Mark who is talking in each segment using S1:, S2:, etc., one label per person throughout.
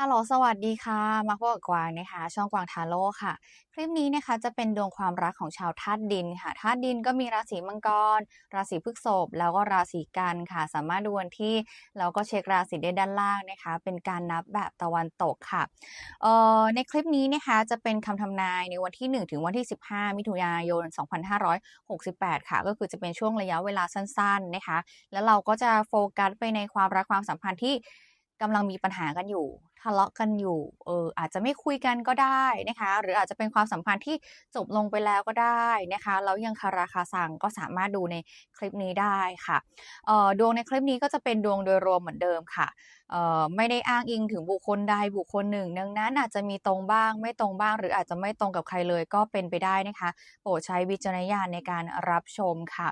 S1: ฮัลโหลสวัสดีค่ะ มาพบกับกวางนะคะ ช่องกวางทาโร่ค่ะ คลิปนี้นะคะจะเป็นดวงความรักของชาวธาตุดินค่ะธาตุดินก็มีราศีมังกร ราศีพฤษภแล้วก็ราศีกันค่ะ สามารถดูวันที่แล้วก็เช็คราศีได้ด้านล่างนะคะ เป็นการนับแบบตะวันตกค่ะเอ่อในคลิปนี้นะคะจะเป็นคำทำนายในวันที่ 1 ถึงวันที่ 15 มิถุนายน 2568 ค่ะ ก็คือจะเป็นช่วงระยะเวลาสั้นๆนะคะ แล้วเราก็จะโฟกัสไปในความรักความสัมพันธ์ที่กำลังมีปัญหากันอยู่ทะเลาะกันอยู่ เอออาจจะไม่คุยกันก็ได้นะคะ หรืออาจจะเป็นความสัมพันธ์ที่จบลงไปแล้วก็ได้นะคะ แล้วยังคาราคาซังก็สามารถดูในคลิปนี้ได้ค่ะ เอ่อดวงในคลิปนี้ก็จะเป็นดวงโดยรวมเหมือนเดิมค่ะ เอ่อไม่ได้อ้างอิงถึงบุคคลใดบุคคลหนึ่ง ดังนั้นอาจจะมีตรงบ้าง ไม่ตรงบ้าง หรืออาจจะไม่ตรงกับใครเลยก็เป็นไปได้นะคะ โปรดใช้วิจารณญาณในการรับชมค่ะ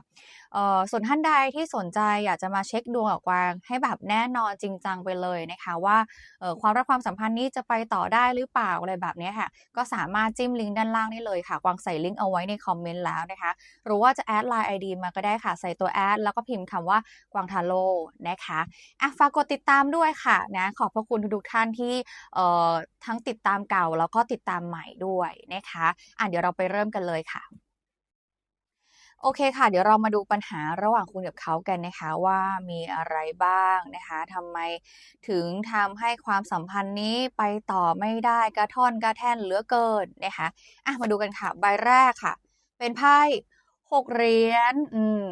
S1: เอ่อส่วนท่านใดที่สนใจอยากจะมาเช็คดวงกับกวางให้แบบแน่นอนจริงจังไปเลยนะคะว่า เอ่อความรักความสัมพันธ์นี้จะไปต่อได้หรือเปล่าอะไรแบบนี้ค่ะ ก็สามารถจิ้มลิงก์ด้านล่างได้เลยค่ะกวางใส่ลิงก์เอาไว้ในคอมเมนต์แล้วนะคะ หรือว่าจะแอดไลน์ ID มาก็ได้ค่ะ ใส่ตัวแอดแล้วก็พิมพ์คำว่ากวางทาโร่นะคะอะฝากกดติดตามด้วยค่ะนะขอบพระคุณทุกท่านที่เอ่อทั้งติดตามเก่าแล้วก็ติดตามใหม่ด้วยนะคะอะเดี๋ยวเราไปเริ่มกันเลยค่ะ โอเคค่ะ เดี๋ยวเรามาดูปัญหาระหว่างคุณกับเขากันนะคะว่ามีอะไรบ้างนะคะทำไมถึงทำให้ความสัมพันธ์นี้ไปต่อไม่ได้กระท่อนกระแท่นเหลือเกินนะคะอะมาดูกันค่ะ ใบแรกค่ะ เป็นไพ่หกเหรียญอืม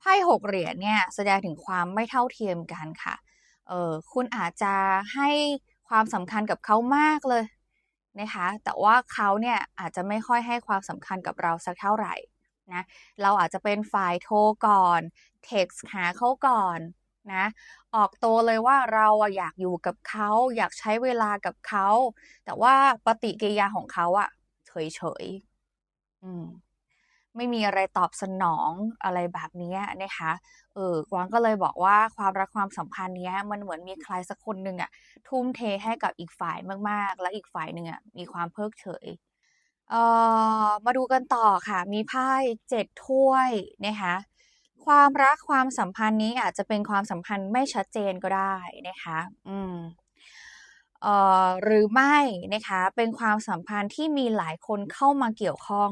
S1: ไพ่หกเหรียญเนี่ยแสดงถึงความไม่เท่าเทียมกันค่ะเออคุณอาจจะให้ความสำคัญกับเขามากเลยนะคะ แต่ว่าเขาเนี่ยอาจจะไม่ค่อยให้ความสำคัญกับเราสักเท่าไหร่ นะเราอาจจะเป็นฝ่ายโทรก่อน เท็กซ์หาเขาก่อนนะออกตัวเลยว่าเราอะอยากอยู่กับเขาอยากใช้เวลากับเขา แต่ว่าปฏิกิริยาของเขาอะเฉยๆอืมไม่มีอะไรตอบสนองอะไรแบบนี้นะคะเออกวางก็เลยบอกว่าความรักความสัมพันธ์เนี้ย มันเหมือนมีใครสักคนหนึ่งอะทุ่มเทให้กับอีกฝ่ายมากๆ และอีกฝ่ายหนึ่งอะมีความเพิกเฉย เอ่อมาดูกันต่อค่ะ มีไพ่เจ็ดถ้วยนะคะความรักความสัมพันธ์นี้อาจจะเป็นความสัมพันธ์ไม่ชัดเจนก็ได้นะคะอืมเอ่อหรือไม่นะคะเป็นความสัมพันธ์ที่มีหลายคนเข้ามาเกี่ยวข้อง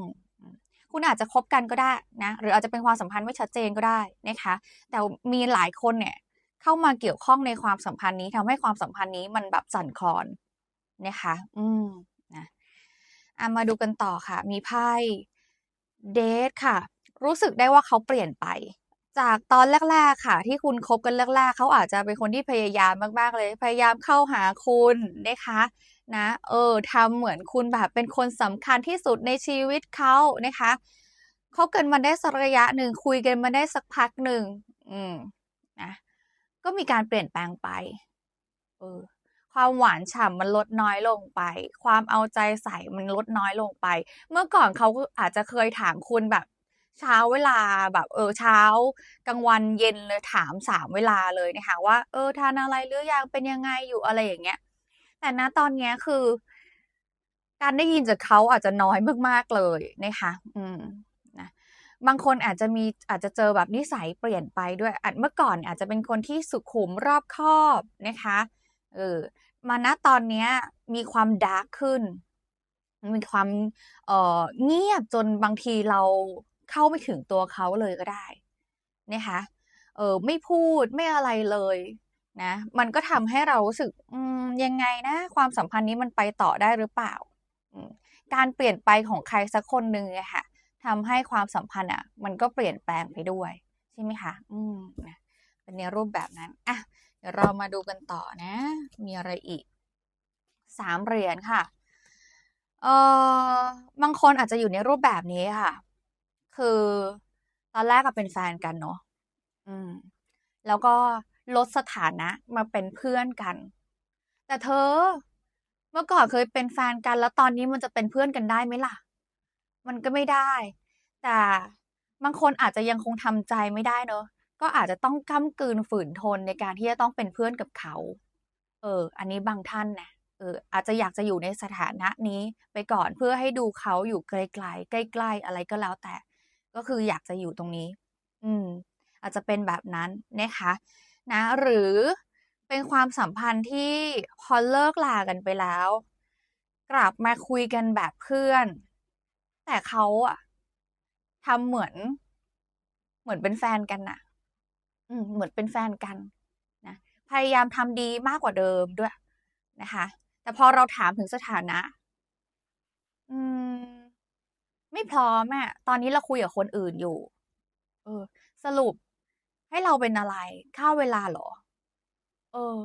S1: คุณอาจจะคบกันก็ได้นะหรืออาจจะเป็นความสัมพันธ์ไม่ชัดเจนก็ได้นะคะแต่มีหลายคนเนี่ยเข้ามาเกี่ยวข้องในความสัมพันธ์นี้ทำให้ความสัมพันธ์นี้มันแบบสั่นคลอนนะคะ อืม อะมาดูกันต่อค่ะ มีไพ่เดทค่ะ รู้สึกได้ว่าเขาเปลี่ยนไป จากตอนแรก ๆ ค่ะ ที่คุณคบกันแรก ๆ เขาอาจจะเป็นคนที่พยายามมากๆเลย พยายามเข้าหาคุณนะคะนะเออทำเหมือนคุณแบบเป็นคนสำคัญที่สุดในชีวิตเขานะคะคบกันมาได้สักระยะหนึ่งคุยกันมาได้สักพักหนึ่งอืมนะก็มีการเปลี่ยนแปลงไป เออ ความหวานฉ่ำมันลดน้อยลงไป ความเอาใจใส่มันลดน้อยลงไป เมื่อก่อนเขาอาจจะเคยถามคุณแบบเช้าเวลาแบบเออเช้ากลางวันเย็นเลยถาม3เวลาเลยนะคะว่าเออทานอะไรหรือยังเป็นยังไงอยู่อะไรอย่างเงี้ย แต่ณตอนเนี้ยคือ การได้ยินจากเขาอาจจะน้อยมากๆเลยนะคะ อืมนะบางคนอาจจะมีอาจจะเจอแบบนิสัยเปลี่ยนไปด้วยอาจเมื่อก่อนอาจจะเป็นคนที่สุขุมรอบคอบนะคะเออ มาณตอนเนี้ย มีความดาร์กขึ้น มีความเอ่อเงียบจนบางทีเราเข้าไม่ถึงตัวเขาเลยก็ได้นะคะเออไม่พูดไม่อะไรเลยนะ มันก็ทำให้เรารู้สึกยังไงนะ ความสัมพันธ์นี้มันไปต่อได้หรือเปล่า การเปลี่ยนไปของใครสักคนหนึ่งอะค่ะทำให้ความสัมพันธ์อะมันก็เปลี่ยนแปลงไปด้วย ใช่ไหมคะ อืมนะเป็นในรูปแบบนั้นอะ เดี๋ยวเรามาดูกันต่อนะ มีอะไรอีก3เหรียญค่ะเอ่อบางคนอาจจะอยู่ในรูปแบบนี้ค่ะ คือตอนแรกอะเป็นแฟนกันเนาะอืม แล้วก็ลดสถานะมาเป็นเพื่อนกัน แต่เธอ เมื่อก่อนเคยเป็นแฟนกัน แล้วตอนนี้มันจะเป็นเพื่อนกันได้ไหมล่ะ มันก็ไม่ได้ แต่บางคนอาจจะยังคงทำใจไม่ได้เนาะ ก็อาจจะต้องก้ำกลืนฝืนทนในการที่จะต้องเป็นเพื่อนกับเขา เออ อันนี้บางท่านนะเออ อาจจะอยากจะอยู่ในสถานะนี้ไปก่อนเพื่อให้ดูเขาอยู่ไกลๆใกล้ ๆ อะไรก็แล้วแต่ ก็คืออยากจะอยู่ตรงนี้ อืม อาจจะเป็นแบบนั้นนะคะ นะ หรือเเป็นความสัมพันธ์ที่พอเลิกลากันไปแล้ว กลับมาคุยกันแบบเพื่อน แต่เขาอะทำเหมือน เหมือนเป็นแฟนกันน่ะ อืมเหมือนเป็นแฟนกันนะพยายามทำดีมากกว่าเดิมด้วยนะคะ แต่พอเราถามถึงสถานะ อืม ไม่พร้อมอะตอนนี้เราคุยกับคนอื่นอยู่ เออ สรุปให้เราเป็นอะไรฆ่าเวลาหรอ?เออ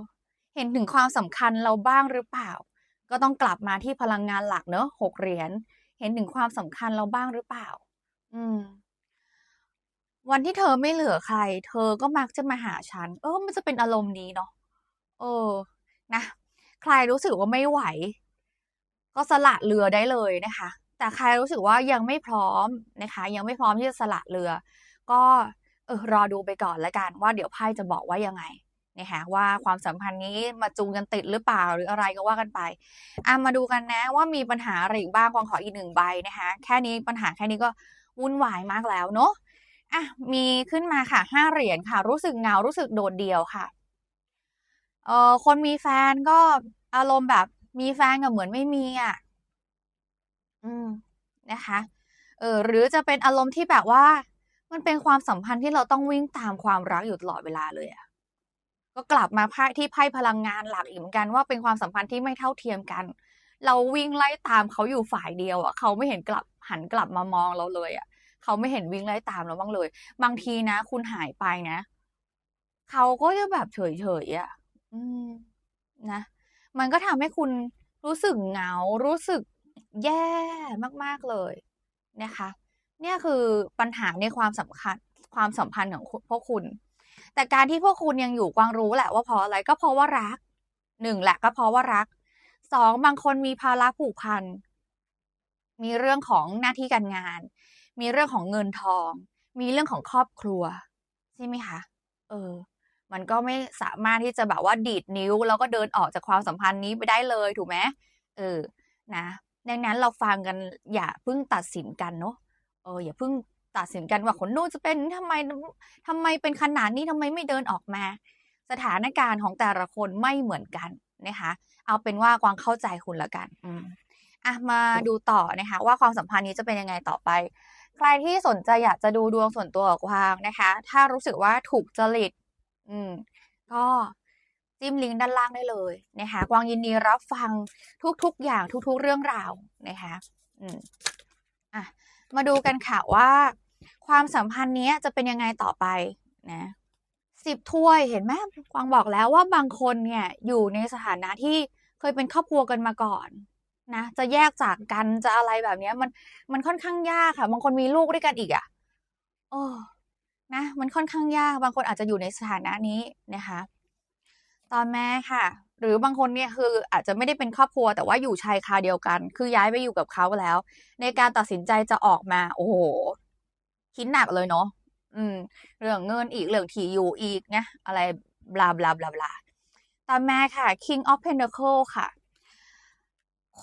S1: เห็นถึงความสำคัญเราบ้างหรือเปล่า?ก็ต้องกลับมาที่พลังงานหลักเนาะ6เหรียญเห็นถึงความสำคัญเราบ้างหรือเปล่า?อืม วันที่เธอไม่เหลือใคร เธอก็มักจะมาหาฉัน เออ มันจะเป็นอารมณ์นี้เนาะเออ นะ ใครรู้สึกว่าไม่ไหว ก็สละเรือได้เลยนะคะ แต่ใครรู้สึกว่ายังไม่พร้อมนะคะ ยังไม่พร้อมที่จะสละเรือ ก็เออรอดูไปก่อนล้วกัน ว่าเดี๋ยวไพ่จะบอกว่ายังไงนะคะว่าความสัมพันธ์นี้มาจูงกันติดหรือเปล่าหรืออะไรก็ว่ากันไปอามาดูกันนะว่ามีปัญหาอะไรอีกบ้างกวางขออีก1ใบนะคะ แค่นี้ปัญหาแค่นี้ก็วุ่นวายมากแล้วเนาะ อะมีขึ้นมาค่ะ5เหรียญค่ะ รู้สึกเหงารู้สึกโดดเดี่ยวค่ะเอ่อคนมีแฟนก็อารมณ์แบบมีแฟนกับเหมือนไม่มีอะ อืมนะคะเออหรือจะเป็นอารมณ์ที่แบบว่า มันเป็นความสัมพันธ์ที่เราต้องวิ่งตามความรักอยู่ตลอดเวลาเลยอะก็กลับมาไพ่ที่ไพ่พลังงานหลักอีกเหมือนกันว่าเป็นความสัมพันธ์ที่ไม่เท่าเทียมกัน เราวิ่งไล่ตามเขาอยู่ฝ่ายเดียวอะเขาไม่เห็นกลับหันกลับมามองเราเลยอะ เขาไม่เห็นวิ่งไล่ตามเราบ้างเลย บางทีนะ คุณหายไปนะ เขาก็จะแบบเฉยๆอะอืมนะ มันก็ทำให้คุณรู้สึกเหงา รู้สึกแย่มากๆเลยนะคะ เนี่ยคือปัญหาในความสำคัญความสัมพันธ์ของพวกคุณ แต่การที่พวกคุณยังอยู่กวางรู้แหละว่าเพราะอะไรก็เพราะว่ารัก1แหละก็เพราะว่ารัก2บางคนมีภาระผูกพัน มีเรื่องของหน้าที่การงาน มีเรื่องของเงินทอง มีเรื่องของครอบครัว ใช่ไหมคะ?เออ มันก็ไม่สามารถที่จะแบบว่าดีดนิ้ว แล้วก็เดินออกจากความสัมพันธ์นี้ไปได้เลยถูกไหม?เออ นะ ดังนั้นเราฟังกันอย่าเพิ่งตัดสินกันเนาะ เออ อย่าเพิ่งตัดสินกันว่าคนนู้นจะเป็นทำไมนทำไมเป็นขนาดนี้ทำไมไม่เดินออกมา สถานการณ์ของแต่ละคนไม่เหมือนกันนะคะ เอาเป็นว่ากวางเข้าใจคุณแล้วกัน อืมอะมาดูต่อนะคะว่าความสัมพันธ์นี้จะเป็นยังไงต่อไป ใครที่สนใจอยากจะดูดวงส่วนตัวกับกวางนะคะ ถ้ารู้สึกว่าถูกจริต อืม ก็จิ้มลิงก์ด้านล่างได้เลยนะคะกวางยินดีรับฟังทุกๆอย่างทุก ๆ เรื่องราวนะคะ อืมอะมาดูกันค่ะว่า ความสัมพันธ์นี้จะเป็นยังไงต่อไปนะ10ถ้วยเห็นไหมกวางบอกแล้วว่าบางคนเนี่ยอยู่ในสถานะที่เคยเป็นครอบครัวกันมาก่อน นะจะแยกจากกันจะอะไรแบบเนี้ย มันมันค่อนข้างยากค่ะ บางคนมีลูกด้วยกันอีกอะเออนะ มันค่อนข้างยาก บางคนอาจจะอยู่ในสถานะนี้นะคะต่อมาค่ะ หรือบางคนเนี่ยคืออาจจะไม่ได้เป็นครอบครัว แต่ว่าอยู่ชายคาเดียวกัน คือย้ายไปอยู่กับเขาแล้ว ในการตัดสินใจจะออกมา โอ้โฮคิดหนักเลยเนาะอืม เรื่องเงินอีกเรื่องที่อยู่อีกนะอะไรบลาๆๆๆต่อมาค่ะ King of Pentacles ค่ะ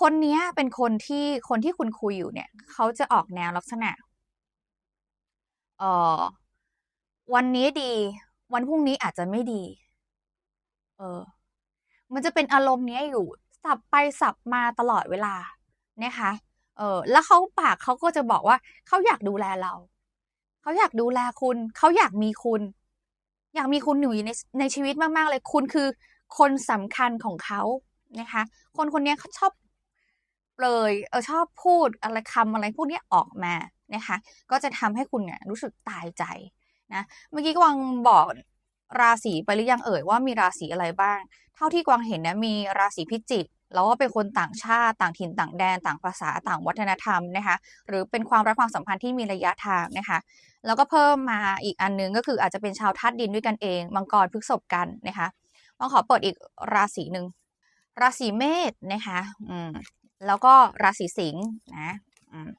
S1: คนเนี้ยเป็นคนที่คนที่คุณคุยอยู่เนี่ย เขาจะออกแนวลักษณะเออวันนี้ดี วันพรุ่งนี้อาจจะไม่ดี เออ มันจะเป็นอารมณ์เนี้ยอยู่สับไปสับมาตลอดเวลานะคะ เออแล้วเขาปากเขาก็จะบอกว่าเขาอยากดูแลเรา เขาอยากดูแลคุณ เขาอยากมีคุณ อยากมีคุณอยู่ในในชีวิตมากๆเลย คุณคือคนสำคัญของเขานะคะ คนคนนี้เขาชอบ เปรยเออชอบพูดอะไรคำอะไรพวกเนี้ยออกมานะคะก็จะทำให้คุณเนี่ยรู้สึกตายใจนะเมื่อกี้กวางบอกราศีไปหรือยังเอ่ยว่ามีราศีอะไรบ้าง?เท่าที่กวางเห็นนะมีราศีพิจิกแล้วก็เป็นคนต่างชาติต่างถิ่นต่างแดน ต่างภาษาต่างวัฒนธรรมนะคะหรือเป็นความรักความสัมพันธ์ที่มีระยะทางนะคะแล้วก็เพิ่มมาอีกอันนึงก็คืออาจจะเป็นชาวธาตุดินด้วยกันเองมังกรพฤษภกันนะคะกวางขอเปิดอีกราศีหนึ่งราศีเมษนะคะอืม แล้วก็ราศีสิงห์นะอืม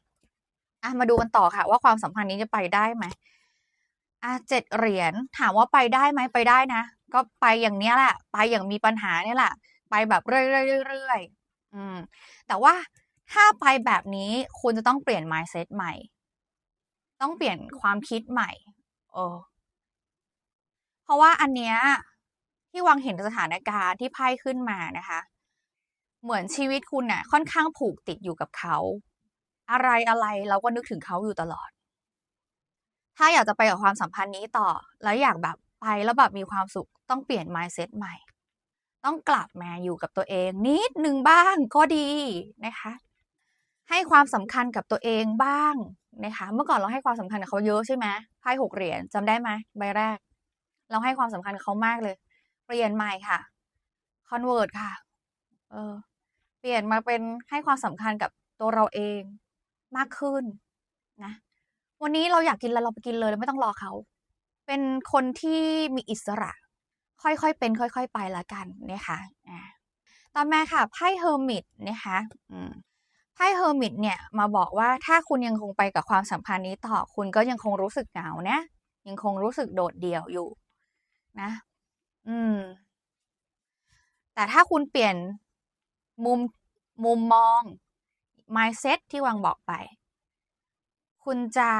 S1: อะมาดูกันต่อค่ะ ว่าความสัมพันธ์นี้จะไปได้ไหม?อะ7เหรียญถามว่าไปได้ไหม?ไปได้นะ ก็ไปอย่างเนี้ยแหละ ไปอย่างมีปัญหาเนี่ยแหละ ไปแบบเรื่อยๆๆๆอืม แต่ว่าถ้าไปแบบนี้คุณจะต้องเปลี่ยน mindset ใหม่ ต้องเปลี่ยนความคิดใหม่เออเพราะว่าอันเนี้ยทที่วางเห็นสถานการณ์ที่ไพ่ขึ้นมานะคะ เหมือนชีวิตคุณน่ะ ค่อนข้างผูกติดอยู่กับเขา อะไรอะไรเราก็นึกถึงเขาอยู่ตลอด ถ้าอยากจะไปกับความสัมพันธ์นี้ต่อ แล้วอยากแบบไปแล้วแบบมีความสุขต้องเปลี่ยน mindset ใหม่ ต้องกลับมาอยู่กับตัวเอง นิดนึงบ้างก็ดีนะคะ ให้ความสำคัญกับตัวเองบ้างนะคะ เมื่อก่อนเราให้ความสำคัญกับเขาเยอะใช่ไหมไพ่หกเหรียญจำได้ไหมใบแรก เราให้ความสำคัญกับเขามากเลย เปลี่ยนใหม่ค่ะ convert ค่ะ เออ ปลี่ยนมาเป็นให้ความสำคัญกับตัวเราเองมากขึ้นนะ วันนี้เราอยากกินอะไรเราไปกินเลยไม่ต้องรอเขา เป็นคนที่มีอิสระ ค่อยๆเป็น ค่อย ๆ ไปละกันนะคะอ่าต่อมาค่ะไพ่เฮอร์มิตนะคะไพ่เฮอร์มิตเนี่ยมาบอกว่าถ้าคุณยังคงไปกับความสัมพันธ์นี้ต่อคุณก็ยังคงรู้สึกเหงานะยังคงรู้สึกโดดเดี่ยวอยู่นะ อืม แต่ถ้าคุณเปลี่ยน มุมมุมมอง mindset ที่วางบอกไป คุณจะ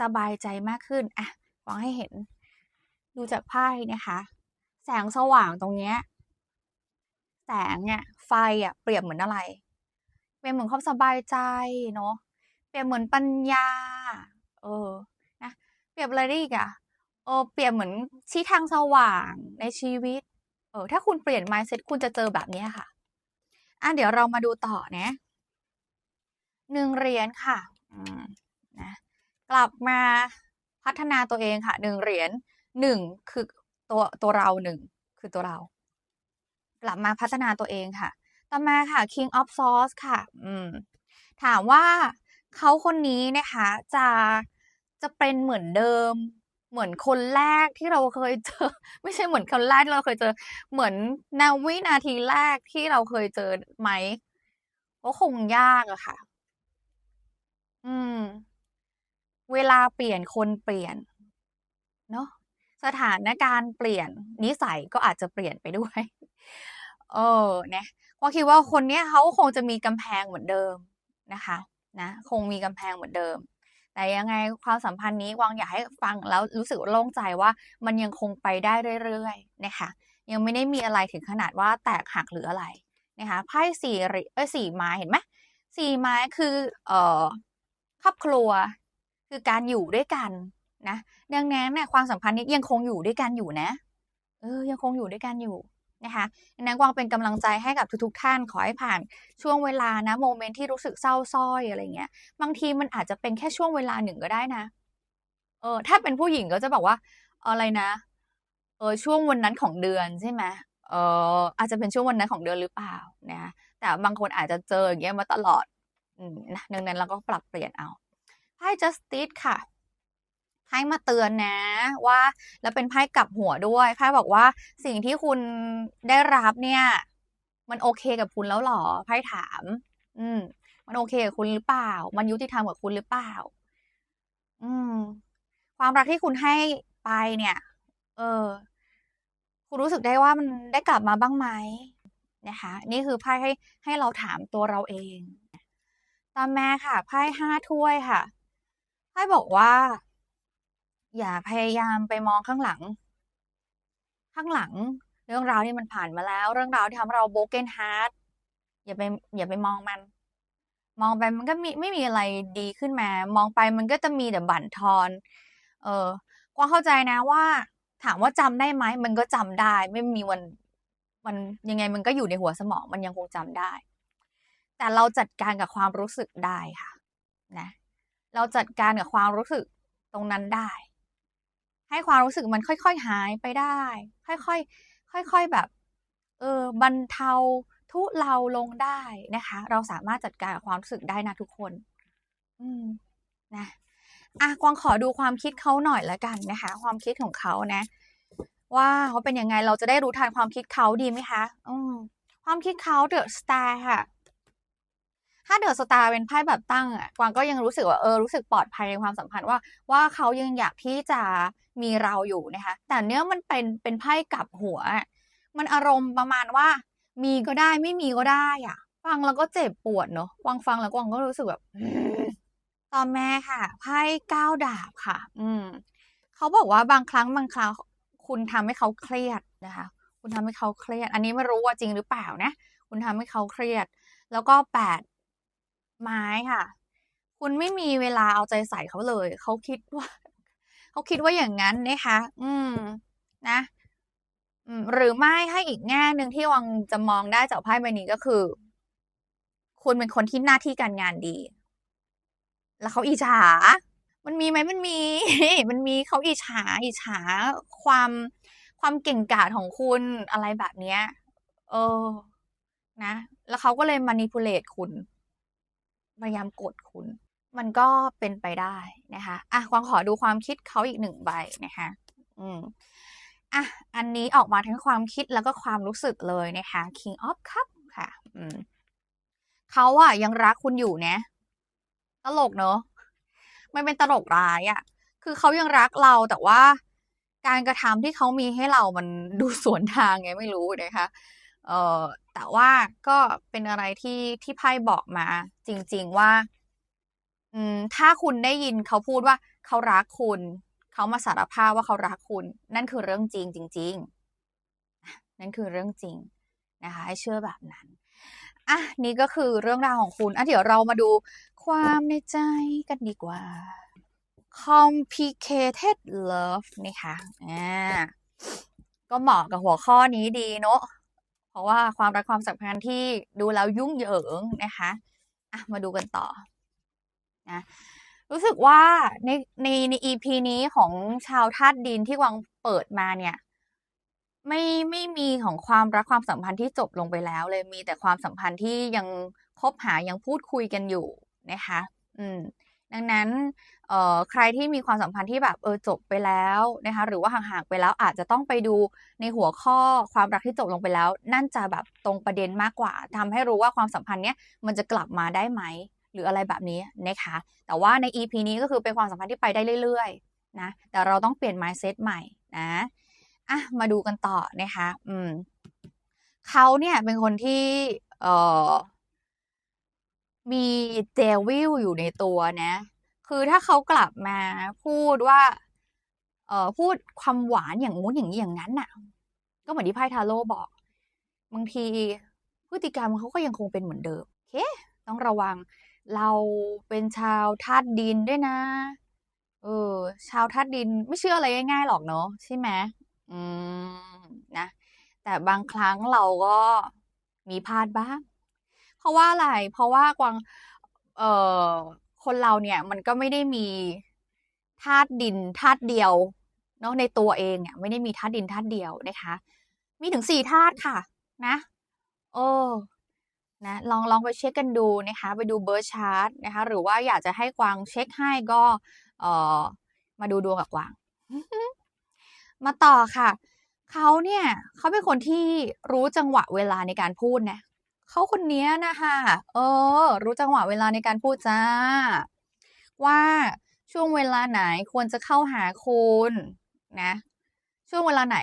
S1: สบายใจมากขึ้นอะวางให้เห็น ดูจากไพ่นะคะ แสงสว่างตรงเนี้ยแสงเนี่ยไฟอะเปรียบเหมือนอะไรเปรียบเหมือนความสบายใจเนาะเปรียบเหมือนปัญญา เออนะเปรียบอะไรได้อีกอะเออเปรียบเหมือนชี้ทางสว่างในชีวิต เออถ้าคุณเปลี่ยน mindset คุณจะเจอแบบนี้ค่ะ อะเดี๋ยวเรามาดูต่อนะหนึ่งเหรียญค่ะนะกลับมาพัฒนาตัวเองค่ะหนึ่งเหรียญหนึ่งคือตัวตัวเราหนึ่งคือตัวเรา กลับมาพัฒนาตัวเองค่ะ ต่อมาค่ะ King of Swords ค่ะ อืม ถามว่าเขาคนนี้นะคะ จะจะเป็นเหมือนเดิม เหมือนคนแรกที่เราเคยเจอ ไม่ใช่เหมือนคนแรกที่เราเคยเจอ เหมือนนาวินาทีแรกที่เราเคยเจอไหมก็คงยากอะค่ะ อืม เวลาเปลี่ยนคนเปลี่ยน เนาะสถานการณ์เปลี่ยน นิสัยก็อาจจะเปลี่ยนไปด้วย เออนะก็คิดว่าคนเนี้ยเขาคงจะมีกำแพงเหมือนเดิมนะคะ นะคงมีกำแพงเหมือนเดิม แต่ยังไงความสัมพันธ์นี้วางอยากให้ฟังแล้วรู้สึกโล่งใจว่ามันยังคงไปได้เรื่อยๆนะคะยังไม่ได้มีอะไรถึงขนาดว่าแตกหักหรืออะไรนะคะไพ่สี่เอ้สี่ไม้เห็นไหมสี่ไม้คือเอ่อครอบครัวคือการอยู่ด้วยกันนะดังนั้นเนี่ยความสัมพันธ์นี้ยังคงอยู่ด้วยกันอยู่นะเออยังคงอยู่ด้วยกันอยู่ นะคะดังนั้นกวางเป็นกำลังใจให้กับทุกๆท่านขอให้ผ่านช่วงเวลานะโมเมนต์ที่รู้สึกเศร้าส้อยอะไรเงี้ยบางทีมันอาจจะเป็นแค่ช่วงเวลาหนึ่งก็ได้นะเออถ้าเป็นผู้หญิงก็จะบอกว่าอะไรนะเออช่วงวันนั้นของเดือนใช่ไหมเอออาจจะเป็นช่วงวันนั้นของเดือนหรือเปล่านะแต่บางคนอาจจะเจออย่างเงี้ยมาตลอดอืมนะดังนั้นเราก็ปรับเปลี่ยนเอาไพ่ justice ค่ะ ไพ่มาเตือนนะว่า แล้วเป็นไพ่กลับหัวด้วยไพ่บอกว่าสิ่งที่คุณได้รับเนี่ย มันโอเคกับคุณแล้วหรอไพ่ถาม อืม มันโอเคกับคุณหรือเปล่า มันยุติธรรมกับคุณหรือเปล่า อืม ความรักที่คุณให้ไปเนี่ย เออ คุณรู้สึกได้ว่ามันได้กลับมาบ้างไหมนะคะ นี่คือไพ่ให้ให้เราถามตัวเราเองตามแม่ค่ะไพ่ห้าถ้วยค่ะไพ่บอกว่า อย่าพยายามไปมองข้างหลัง ข้างหลัง เรื่องราวที่มันผ่านมาแล้ว เรื่องราวที่ทำให้เราโบเกนฮาร์ดอย่าไปอย่าไปมองมัน มองไปมันก็มีไม่มีอะไรดีขึ้นมา มองไปมันก็จะมีแต่บั่นทอน เออกวางเข้าใจนะว่า ถามว่าจำได้ไหมมันก็จำได้ ไม่มีวันมันยังไงมันก็อยู่ในหัวสมองมันยังคงจำได้ แต่เราจัดการกับความรู้สึกได้ค่ะ นะ เราจัดการกับความรู้สึกตรงนั้นได้ ให้ความรู้สึกมันค่อยๆหายไปได้ ค่อยๆค่อยๆแบบ เออบรรเทาทุเลาลงได้นะคะ เราสามารถจัดการกับความรู้สึกได้นะทุกคน อืมนะอะกวางขอดูความคิดเขาหน่อยละกันนะคะ ความคิดของเขานะ ว่าเขาเป็นยังไงเราจะได้รู้ทันความคิดเขาดีไหมคะ อืมความคิดเขาเดอะสตาร์ค่ะ ถ้าเดอะสตาร์เป็นไพ่แบบตั้งอะกวางก็ยังรู้สึกว่าเออรู้สึกปลอดภัยในความสัมพันธ์ว่า ว่าเขายังอยากที่จะมีเราอยู่นะคะ แต่เนี้ยมันเป็นเป็นไพ่กลับหัว มันอารมณ์ประมาณว่า มีก็ได้ไม่มีก็ได้อะ ฟังแล้วก็เจ็บปวดเนาะกวางฟังแล้วกวางก็รู้สึกแบบต่อแม่ค่ะไพ่เก้าดาบค่ะ อืมเขาบอกว่าบางครั้งบางคราวคุณทำให้เขาเครียดนะคะ คุณทำให้เขาเครียด อันนี้ไม่รู้ว่าจริงหรือเปล่านะ คุณทำให้เขาเครียด แล้วก็แปด ไม้ค่ะ คุณไม่มีเวลาเอาใจใส่เขาเลย เขาคิดว่า เขาคิดว่าอย่างนั้นนะคะ อืม นะอืมหรือไม่ให้อีกแง่หนึ่งที่วังจะมองได้จากไพ่ใบนี้ก็คือ คุณเป็นคนที่หน้าที่การงานดี แล้วเขาอิจฉา มันมีไหมมันมี มันมีเขาอิจฉา อิจฉาความความเก่งกาจของคุณอะไรแบบเนี้ย เออ นะ แล้วเขาก็เลย manipulate คุณ พยายามกดคุณ มันก็เป็นไปได้นะคะอะกวางขอดูความคิดเขาอีกหนึ่งใบนะคะอืมอะอันนี้ออกมาทั้งความคิดแล้วก็ความรู้สึกเลยนะคะ King of Cup ค่ะ อืมเขาอะยังรักคุณอยู่นะ ตลกเนอะมันเป็นตลกร้ายอะคือเขายังรักเราแต่ว่าการกระทำที่เขามีให้เรามันดูสวนทางไงไม่รู้นะคะ เออแต่ว่าก็เป็นอะไรที่ที่ไพ่บอกมา จริง ๆว่า อืม ถ้าคุณได้ยินเขาพูดว่าเขารักคุณ เขามาสารภาพว่าเขารักคุณ นั่นคือเรื่องจริงจริง ๆ นั่นคือเรื่องจริงนะคะให้เชื่อแบบนั้นอะนี่ก็คือเรื่องราวของคุณอะเดี๋ยวเรามาดูความในใจกันดีกว่า complicated love นะคะอ่าก็เหมาะกับหัวข้อนี้ดีเนอะ เพราะว่าความรักความสัมพันธ์ที่ดูแล้วยุ่งเหยิงนะคะอะมาดูกันต่อนะรู้สึกว่าในในใน EP นี้ของชาวธาตุดินที่วางเปิดมาเนี่ยไม่ไม่มีของความรักความสัมพันธ์ที่จบลงไปแล้ว เลยมีแต่ความสัมพันธ์ที่ยังคบหายังพูดคุยกันอยู่นะคะ อืม ดังนั้นเอ่อใครที่มีความสัมพันธ์ที่แบบเออจบไปแล้วนะคะหรือว่าห่างๆไปแล้วอาจจะต้องไปดูในหัวข้อความรักที่จบลงไปแล้ว นั่นจะแบบตรงประเด็นมากกว่าทำให้รู้ว่าความสัมพันธ์เนี้ยมันจะกลับมาได้ไหม หรืออะไรแบบนี้นะคะ แต่ว่าใน EP นี้ก็คือเป็นความสัมพันธ์ที่ไปได้เรื่อยๆนะแต่เราต้องเปลี่ยน mindset ใหม่นะอะมาดูกันต่อนะคะอืมเขาเนี่ยเป็นคนที่เอ่อ มี devil อยู่ในตัวนะ คือถ้าเขากลับมาพูดว่า เอ่อพูดความหวานอย่างงู้นอย่างนี้อย่างนั้นน่ะ ก็เหมือนที่ไพ่ทาโร่บอก บางทีพฤติกรรมเขาก็ยังคงเป็นเหมือนเดิมโอเค ต้องระวัง เราเป็นชาวธาตุดินด้วยนะ เออ ชาวธาตุดินไม่เชื่ออะไรง่ายๆหรอกเนาะใช่ไหมอืมนะ แต่บางครั้งเราก็มีพลาดบ้าง เพราะว่าอะไร เพราะว่ากวางเอ่อคนเราเนี่ย มันก็ไม่ได้มีธาตุดินธาตุเดียวเนาะในตัวเองเนี่ย ไม่ได้มีธาตุดินธาตุเดียวนะคะ มีถึง4ธาตุค่ะ นะเออนะลองลองไปเช็คกันดูนะคะ ไปดู Birth Chart นะคะ หรือว่าอยากจะให้กวางเช็คให้ก็เอ่อมาดูดวงกับกวาง มาต่อค่ะ เขาเนี่ยเขาเป็นคนที่รู้จังหวะเวลาในการพูดนะ เขาคนนี้นะค่ะเออ รู้จังหวะเวลาในการพูดจ้ะว่าช่วงเวลาไหนควรจะเข้าหาคุณนะ ช่วงเวลาไหน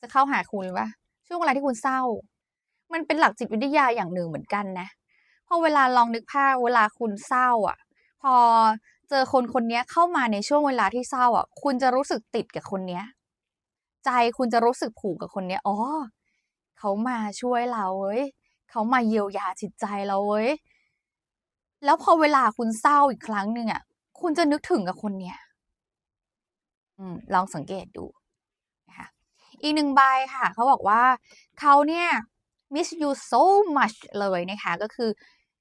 S1: จะเข้าหาคุณเปล่าช่วงเวลาที่คุณเศร้า มันเป็นหลักจิตวิทยาอย่างหนึ่งเหมือนกันนะพราะเวลาลองนึกภาพเวลาคุณเศร้า อะ พอเจอคนคนนี้เข้ามาในช่วงเวลาที่เศร้าอะ คุณจะรู้สึกติดกับคนเนี้ย ใจคุณจะรู้สึกผูกกับคนเนี้ยอ๋อ เขามาช่วยเราเว้ยเขามาเยียวยาจิตใจเราเว้ยแล้วพอเวลาคุณเศร้าอีกครั้งหนึ่งอะ คุณจะนึกถึงกับคนเนี้ยอืมลองสังเกตดูนะคะอีกหนึ่งใบค่ะ เขาบอกว่าเขาเนี่ย miss you so much เลยนะคะ ก็คือ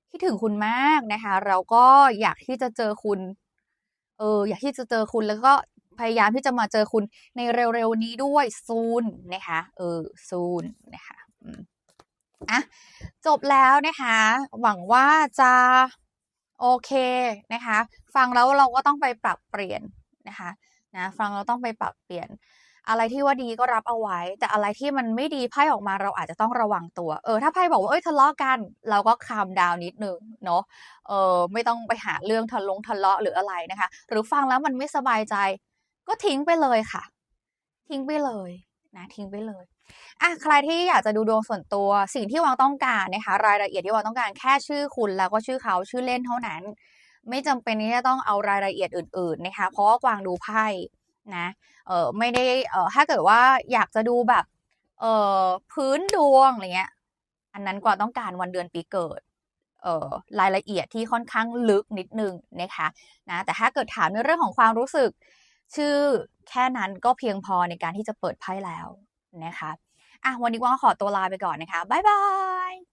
S1: คิดถึงคุณมากนะคะแล้วก็อยากที่จะเจอคุณ เออ อยากที่จะเจอคุณแล้วก็ พยายามที่จะมาเจอคุณในเร็วๆนี้ด้วย soon นะคะเออ soon นะคะอะจบแล้วนะคะ หวังว่าจะโอเคนะคะ ฟังแล้วเราก็ต้องไปปรับเปลี่ยนนะคะนะฟังแล้วต้องไปปรับเปลี่ยน อะไรที่ว่าดีก็รับเอาไว้ แต่อะไรที่มันไม่ดีไพ่ออกมาเราอาจจะต้องระวังตัว เออ ถ้าไพ่บอกว่าเฮ้ยทะเลาะกัน เราก็ calm down นิดหนึ่งเนาะเออไม่ต้องไปหาเรื่องทะลงทะเลาะหรืออะไรนะคะ หรือฟังแล้วมันไม่สบายใจ ก็ทิ้งไปเลยค่ะ ทิ้งไปเลยนะทิ้งไปเลยอะใครที่อยากจะดูดวงส่วนตัวสิ่งที่วางต้องการนะคะรายละเอียดที่วางต้องการแค่ชื่อคุณแล้วก็ชื่อเขาชื่อเล่นเท่านั้น ไม่จำเป็นที่จะต้องเอารายละเอียดอื่น ๆนะคะ เพราะว่ากวางดูไพ่นะเออไม่ได้เออถ้าเกิดว่าอยากจะดูแบบเออพื้นดวงอะไรเงี้ยอันนั้นกว่าต้องการวันเดือนปีเกิดเออรายละเอียดที่ค่อนข้างลึกนิดนึงนะคะนะแต่ถ้าเกิดถามในเรื่องของความรู้สึก ชื่อแค่นั้นก็เพียงพอในการที่จะเปิดไพ่แล้วนะคะอะวันนี้กวางขอตัวลาไปก่อนนะคะบ๊ายบาย